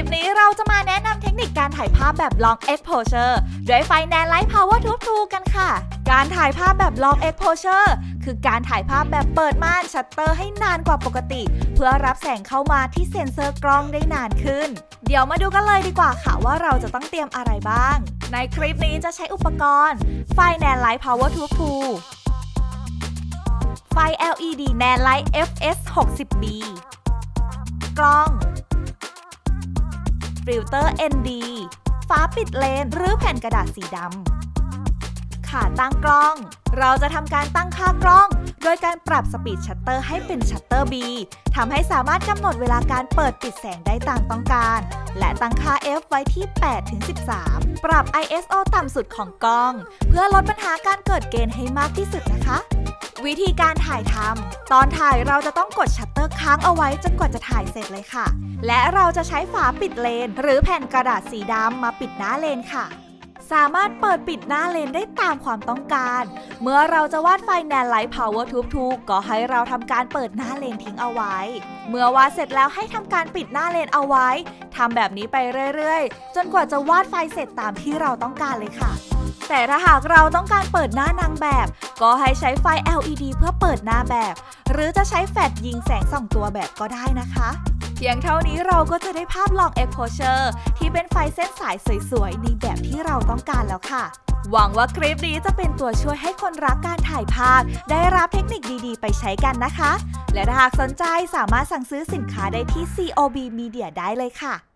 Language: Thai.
ลิปนี้เราจะมาแนะนำเทคนิคการถ่ายภาพแบบ long exposure ด้วยไฟ n a n Light Power Tube 2กันค่ะ การถ่ายภาพแบบ long exposure คือการถ่ายภาพแบบเปิดม่านชัตเตอร์ให้นานกว่าปกติ เพื่อรับแสงเข้ามาที่เซ็นเซอร์กล้องได้นานขึ้น เดี๋ยวมาดูกันเลยดีกว่าค่ะว่าเราจะต้องเตรียมอะไรบ้าง ในคลิปนี้จะใช้อุปกรณ์ ไฟ n a n Light Power Tube 2ไฟ LED NAN Light FS 60B กล้อง ฟิลเตอร์ ND ฟ้าปิดเลน หรือแผ่นกระดาษสีดำขาตั้งกล้อง เราจะทำการตั้งค่ากล้อง โดยการปรับสปีดชัตเตอร์ให้เป็นชัตเตอร์ B ทำให้สามารถกำหนดเวลาการเปิดปิดแสงได้ตามต้องการ และตั้งค่า f ไว้ที่ 8 ถึง 13 ปรับ ISO ต่ำสุดของกล้อง เพื่อลดปัญหาการเกิดเกณฑ์ให้มากที่สุดนะคะ วิธีการถ่ายทำตอนถ่ายเราจะต้องกดชัตเตอร์ค้างเอาไว้จนกว่าจะถ่ายเสร็จเลยค่ะ และเราจะใช้ฝาปิดเลน หรือแผ่นกระดาษสีดำมาปิดหน้าเลนค่ะ สามารถเปิดปิดหน้าเลนได้ตามความต้องการ เมื่อเราจะวาดไฟแนนไลท์พาวเวอร์ทูบทูก็ให้เราทำการเปิดหน้าเลนทิ้งเอาไว้ เมื่อวาดเสร็จแล้วให้ทำการปิดหน้าเลนเอาไว้ทำแบบนี้ไปเรื่อยๆ จนกว่าจะวาดไฟเสร็จตามที่เราต้องการเลยค่ะแต่ถ้าหากเราต้องการเปิดหน้านางแบบ ก็ให้ใช้ไฟ LED เพื่อเปิดหน้าแบบ หรือจะใช้แฟลชยิงแสงส่องตัวแบบก็ได้นะคะ เพียงเท่านี้เราก็จะได้ภาพ long exposure ที่เป็นไฟเส้นสายสวยๆ ในแบบที่เราต้องการแล้วค่ะ หวังว่าคลิปนี้จะเป็นตัวช่วยให้คนรักการถ่ายภาพ ได้รับเทคนิคดีๆ ไปใช้กันนะคะ และถ้าหากสนใจสามารถสั่งซื้อสินค้าได้ที่ COB Media ได้เลยค่ะ